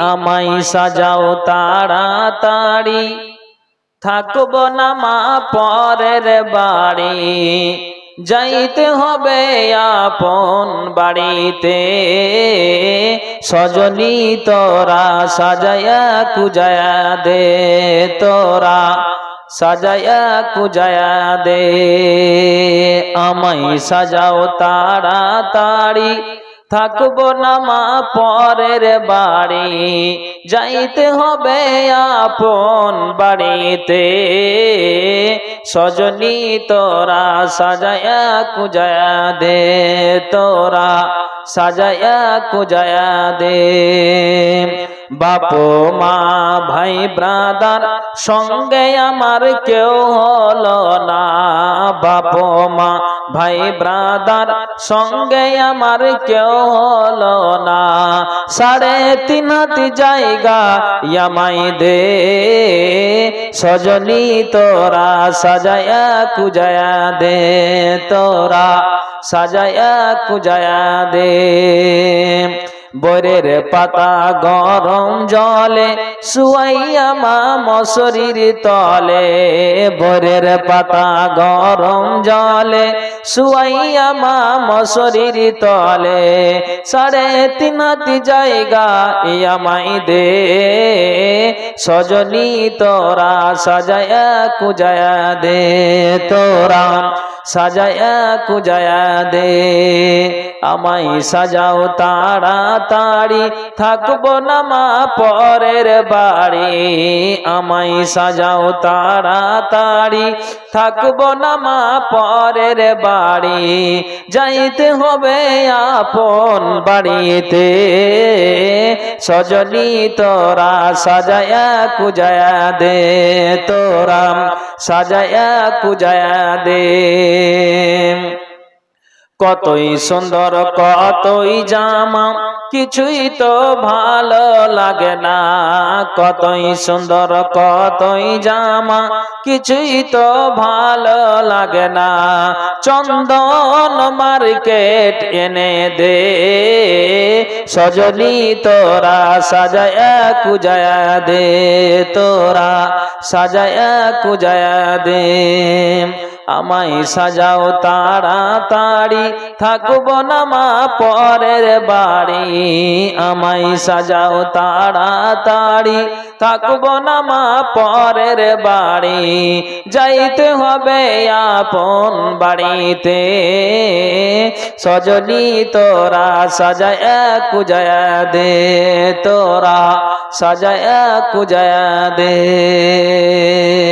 আমায় সাজাও তাড়াতাড়ি। থাকব না মা পরের বাড়ি। যাইতে হবে আপন বাড়িতে। সজনী তোরা সাজায়া কুজায়া দে, তোরা সাজায়া কুজায়া দে। আমায় সাজাও তাড়াতাড়ি। থাকব না মা পরের বাড়ি। যাইতে হবে আপন বাড়িতে। সজনি তোরা সাজায়া কুজায়া দে, তোরা সাজায়া কুজায়া দে। বাপ মা ভাই ব্রাদার, সঙ্গে আমার কেউ হলো না। বাপো মা, ভাই ব্রাদার, সঙ্গে আমার কেউ হলো না। সাড়ে তিন হাতি জায়গা ইয়ামাই দে, সজনী তোরা সাজায়া কুজায়া দে, তোরা সাজায়া কুজায়া দে। বরের পাতা গরম জলে, শুয়াইয়া মা মশরির তলে। বরের পাতা গরম জলে, শুয়াইয়া মা মশরির তলে। সাড়ে তিন হাতি জায়গা ইয়ামাই দে। সজনী তোরা সাজায়া কুজায়া দে। তোরা সাজায়া কুজায়া দে। আমায় সাজাও তাড়াতাড়ি, থাকব না মা পরের বাড়ি। আমায় সাজাও তাড়াতাড়ি, থাকব না মা পরের বাড়ি। যাইতে হবে আপন বাড়িতে। সজনী তোরা সাজায়া কুজায়া দে। তোরা সাজায়া কুজায়া দে। কতই সুন্দর, কতই জামা, কিছুই তো ভালো লাগে না। কতই সুন্দর, কতই জামা, কিছুই তো ভালো লাগে না। চন্দন মার্কেট এনে দে, সজনী তোরা সাজায়া, কুজায়া দে, তোরা সাজায়া, কুজায়া দে। আমায় সাজাও তাড়াতাড়ি, থাকব না মা পরের বাড়ি। আমায় সাজাও তাড়াতাড়ি, থাকব না মা পরের বাড়ি। যাইতে হবে আপন বাড়িতে। সজনি তোরা সাজায়া কুজায়া দে, তোরা সাজায়া কুজায়া দে।